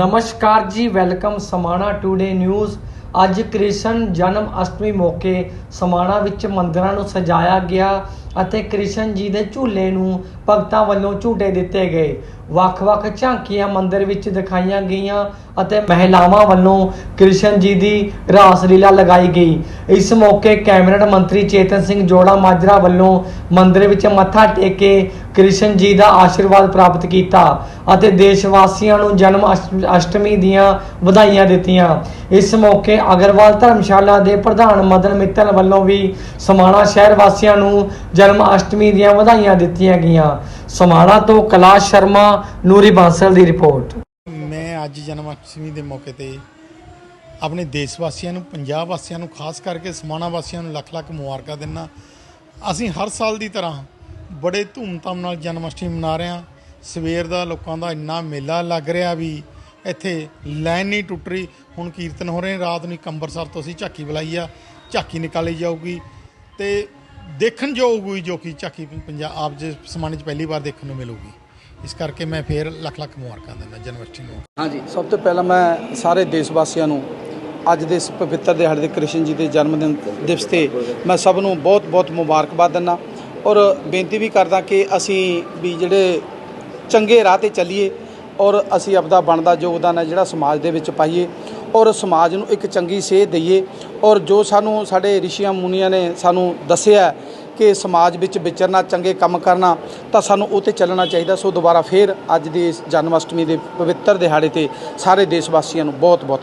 ਨਮਸਕਾਰ ਜੀ, welcome Samana today news. ਅੱਜ ਕ੍ਰਿਸ਼ਨ ਜਨਮ ਅਸ਼ਟਮੀ ਮੌਕੇ ਸਮਾਣਾ ਵਿੱਚ ਮੰਦਰਾਂ ਨੂੰ ਸਜਾਇਆ ਗਿਆ ਅਤੇ ਕ੍ਰਿਸ਼ਨ ਜੀ ਦੇ ਝੂਲੇ ਨੂੰ ਭਗਤਾਂ ਵੱਲੋਂ ਝੂਟੇ ਦਿੱਤੇ ਗਏ। ਵੱਖ-ਵੱਖ ਝਾਂਕੀਆਂ ਮੰਦਰ ਵਿੱਚ ਦਿਖਾਈਆਂ ਗਈਆਂ ਅਤੇ ਮਹਿਲਾਵਾਂ ਵੱਲੋਂ ਕ੍ਰਿਸ਼ਨ ਜੀ ਦੀ ਰਾਸ ਲੀਲਾ ਲਗਾਈ ਗਈ। ਇਸ ਮੌਕੇ ਕੈਬਨਿਟ ਮੰਤਰੀ ਚੇਤਨ ਸਿੰਘ ਜੋੜਾ ਮਾਜਰਾ ਵੱਲੋਂ ਮੰਦਰ ਵਿੱਚ ਮੱਥਾ ਟੇਕ ਕੇ ਕ੍ਰਿਸ਼ਨ ਜੀ ਦਾ ਆਸ਼ੀਰਵਾਦ ਪ੍ਰਾਪਤ ਕੀਤਾ ਅਤੇ ਦੇਸ਼ ਵਾਸੀਆਂ ਨੂੰ ਜਨਮ ਅਸ਼ਟ- ਅਸ਼ਟਮੀ ਦੀਆਂ ਵਧਾਈਆਂ ਦਿੱਤੀਆਂ। ਇਸ ਮੌਕੇ ਅਗਰਵਾਲ ਧਰਮਸ਼ਾਲਾ ਦੇ ਪ੍ਰਧਾਨ ਮਦਨ ਮਿੱਤਲ ਵੱਲੋਂ ਵੀ ਸਮਾਣਾ ਸ਼ਹਿਰ ਵਾਸੀਆਂ ਨੂੰ ਜਨਮ ਅਸ਼ਟਮੀ ਦੀਆਂ ਵਧਾਈਆਂ ਦਿੱਤੀਆਂ ਗਈਆਂ। ਸਮਾਣਾ ਤੋਂ ਕੈਲਾਸ਼ ਸ਼ਰਮਾ, ਨੂਰੀ ਬਾਂਸਲ ਦੀ ਰਿਪੋਰਟ। ਮੈਂ ਅੱਜ ਜਨਮ ਅਸ਼ਟਮੀ ਦੇ ਮੌਕੇ ਤੇ ਆਪਣੇ ਦੇਸ਼ ਵਾਸੀਆਂ ਨੂੰ ਪੰਜਾਬ ਵਾਸੀਆਂ ਨੂੰ, ਖਾਸ ਕਰਕੇ ਸਮਾਣਾ ਵਾਸੀਆਂ ਨੂੰ ਲੱਖ ਲੱਖ ਮੁਬਾਰਕਾਂ ਦਿੰਦਾ। ਅਸੀਂ ਹਰ ਸਾਲ ਦੀ ਤਰ੍ਹਾਂ ਬੜੇ ਧੂਮਧਾਮ ਨਾਲ ਜਨਮ ਅਸ਼ਟਮੀ ਮਨਾ ਰਹੇ ਹਾਂ। ਸਵੇਰ ਦਾ ਲੋਕਾਂ ਦਾ ਇੰਨਾ ਮੇਲਾ ਲੱਗ ਰਿਹਾ ਵੀ ਇੱਥੇ ਲਾਈਨ ਨਹੀਂ ਟੁੱਟ ਰਹੀ। ਹੁਣ ਕੀਰਤਨ ਹੋ ਰਹੇ ਰਾਤ ਨੂੰ ਕੰਬਰਸਰ ਤੋਂ ਅਸੀਂ ਝਾਕੀ ਬੁਲਾਈ ਆ। ਝਾਕੀ ਨਿਕਾਲੀ ਜਾਊਗੀ ਤੇ ਦੇਖਣ ਯੋਗ ਹੋਈ ਜੋ ਕਿ ਝਾਕੀ ਪੰਜਾਬ ਦੇ ਸਮਾਣੇ 'ਚ ਪਹਿਲੀ ਵਾਰ ਦੇਖਣ ਨੂੰ ਮਿਲੂਗੀ। ਇਸ ਕਰਕੇ ਮੈਂ ਫੇਰ ਲੱਖ ਲੱਖ ਮੁਬਾਰਕਾਂ ਦਿੰਦਾ ਜਨਮਸ਼ਟਮੀ ਨੂੰ। ਹਾਂਜੀ, ਸਭ ਤੋਂ ਪਹਿਲਾਂ ਮੈਂ ਸਾਰੇ ਦੇਸ਼ ਵਾਸੀਆਂ ਨੂੰ ਅੱਜ ਦੇ ਇਸ ਪਵਿੱਤਰ ਦਿਹਾੜੇ ਦੇ ਕ੍ਰਿਸ਼ਨ ਜੀ ਦੇ ਜਨਮ ਦਿਨ ਦਿਵਸ ਤੇ ਮੈਂ ਸਭ ਨੂੰ ਬਹੁਤ-ਬਹੁਤ ਮੁਬਾਰਕਬਾਦ ਦਿੰਦਾ। ਔਰ ਬੇਨਤੀ ਵੀ ਕਰਦਾ ਕਿ ਅਸੀਂ ਵੀ ਜਿਹੜੇ ਚੰਗੇ ਰਾਹ ਤੇ ਚੱਲੀਏ ਔਰ ਅਸੀਂ ਆਪਦਾ ਬਣਦਾ ਯੋਗਦਾਨ ਹੈ ਜਿਹੜਾ ਸਮਾਜ ਦੇ ਵਿੱਚ ਪਾਈਏ ਔਰ ਸਮਾਜ ਨੂੰ ਇੱਕ ਚੰਗੀ ਸੇਧ ਦਈਏ ਔਰ ਜੋ ਸਾਨੂੰ ਸਾਡੇ ਰਿਸ਼ੀਆਂ ਮੁਨੀਆਂ ਨੇ ਸਾਨੂੰ ਦੱਸਿਆ ਕਿ ਸਮਾਜ ਵਿੱਚ ਵਿਚਰਨਾ, ਚੰਗੇ ਕੰਮ ਕਰਨਾ ਤਾਂ ਸਾਨੂੰ ਉਹ ਤੇ ਚੱਲਣਾ ਚਾਹੀਦਾ। ਸੋ ਦੁਬਾਰਾ ਫੇਰ ਅੱਜ ਦੀ ਇਸ ਜਨਮ ਅਸ਼ਟਮੀ ਦੇ ਪਵਿੱਤਰ ਦਿਹਾੜੇ ਤੇ ਸਾਰੇ ਦੇਸ਼ ਵਾਸੀਆਂ ਨੂੰ ਬਹੁਤ ਬਹੁਤ